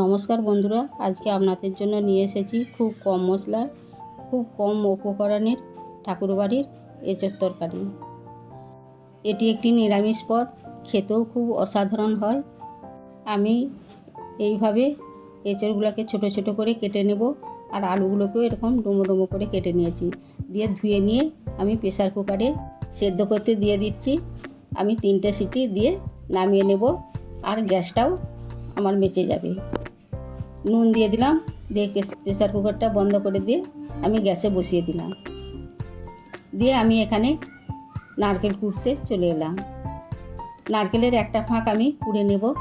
নমস্কার বন্ধুরা, আজকে আপনাদের জন্য নিয়ে এসেছি খুব কম মশলার খুব কম উপকরণের ঠাকুরবাড়ির এঁচোর তরকারি। এটি একটি নিরামিষ পদ, খেতেও খুব অসাধারণ হয়। আমি এইভাবে এঁচোড়গুলোকে ছোট ছোট করে কেটে নেব আর আলুগুলোকেও এরকম ডুমো ডুমো করে কেটে নিয়েছি। দিয়ে ধুয়ে নিয়ে আমি প্রেসার কুকারে সেদ্ধ করতে দিয়ে দিচ্ছি। আমি তিনটে সিটি দিয়ে নামিয়ে নেব আর গ্যাসটাও আমার বেঁচে যাবে। নুন দিয়ে দিলাম, দিয়ে প্রেসার কুকারটা বন্ধ করে দিয়ে আমি গ্যাসে বসিয়ে দিলাম। দিয়ে আমি এখানে নারকেল কুড়তে চলে এলাম। নারকেলের একটা ফাঁক আমি কুড়ে নেব।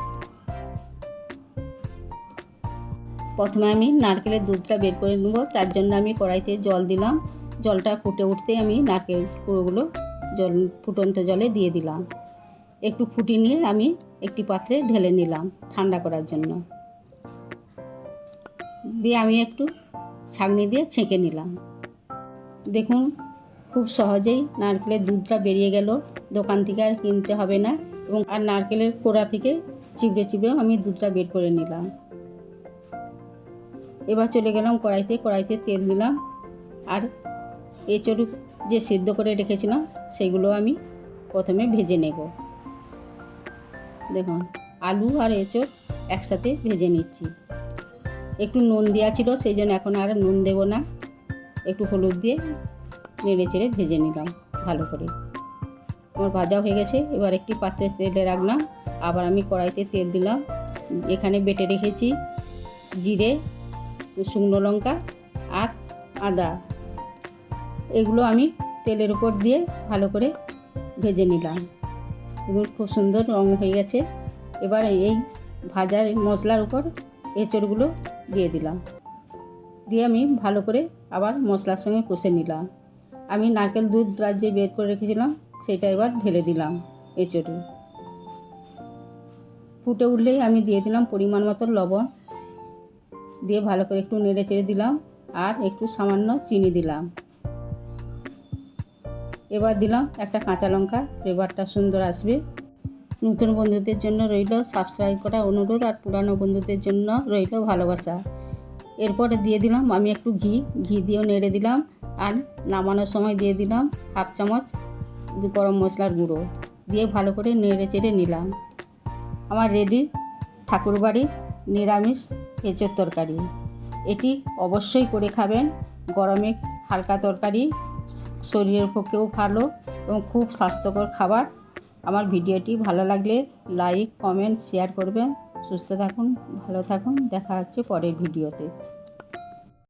প্রথমে আমি নারকেলের দুধটা বের করে নেব, তার জন্য আমি কড়াইতে জল দিলাম। জলটা ফুটে উঠতে আমি নারকেল কুড়োগুলো জল, ফুটন্ত জলে দিয়ে দিলাম। একটু ফুটিয়ে নিয়ে আমি একটি পাত্রে ঢেলে নিলাম ঠান্ডা করার জন্য। দিয়ে আমি একটু ছাঁকনি দিয়ে ছেঁকে নিলাম। দেখুন, খুব সহজেই নারকেলের দুধটা বেরিয়ে গেল। দোকান থেকে আর কিনতে হবে না এবং আর নারকেলের কোড়া থেকে চিবড়ে চিবড়েও আমি দুধটা বের করে নিলাম। এবার চলে গেলাম কড়াইতে। কড়াইতে তেল দিলাম আর এঁচড় যে সিদ্ধ করে রেখেছিলাম, সেগুলো আমি প্রথমে ভেজে নেব। দেখুন, আলু আর এঁচড় একসাথে ভেজে নিচ্ছি। একটু নুন দেওয়া ছিল, সেই জন্য এখন আর নুন দেব না। একটু হলুদ দিয়ে নেড়ে চেড়ে ভেজে নিলাম ভালো করে। আমার ভাজা হয়ে গেছে, এবার একটি পাত্রে তেলে রাখলাম। আবার আমি কড়াইতে তেল দিলাম। এখানে বেটে রেখেছি জিরে, শুকনো লঙ্কা আর আদা। এগুলো আমি তেলের উপর দিয়ে ভালো করে ভেজে নিলাম। এগুলো খুব সুন্দর রঙ হয়ে গেছে। এবার এই ভাজার মশলার উপর এঁচড়গুলো দিয়ে দিলাম। দিয়ে আমি ভালো করে আবার মশলার সঙ্গে কষে নিলাম। আমি নারকেল দুধ যে বের করে রেখেছিলাম, সেটা এবার ঢেলে দিলাম এঁচড়ে। ফুটে উঠলেই আমি দিয়ে দিলাম পরিমাণ মতো লবণ। দিয়ে ভালো করে একটু নেড়ে চেড়ে দিলাম আর একটু সামান্য চিনি দিলাম। এবার দিলাম একটা কাঁচা লঙ্কা ফ্লেভারটা সুন্দর আসবে। নতুন বন্ধুদের জন্য রইল সাবস্ক্রাইব করা অনুরোধ আর পুরানো বন্ধুদের জন্য রইল ভালোবাসা। এরপরে দিয়ে দিলাম, আমি একটু ঘি ঘি দিয়েও নেড়ে দিলাম আর নামানোর সময় দিয়ে দিলাম হাফ চামচ গরম মশলার গুঁড়ো দিয়ে ভালো করে নেড়ে চেড়ে নিলাম। আমার রেডি ঠাকুরবাড়ির নিরামিষ এঁচোর তরকারি। এটি অবশ্যই করে খাবেন, গরমে হালকা তরকারি শরীরের পক্ষেও ভালো এবং খুব স্বাস্থ্যকর খাবার। আমার ভিডিওটি ভালো লাগলে লাইক, কমেন্ট, শেয়ার করবেন। সুস্থ থাকুন, ভালো থাকুন। দেখা হচ্ছে পরের ভিডিওতে।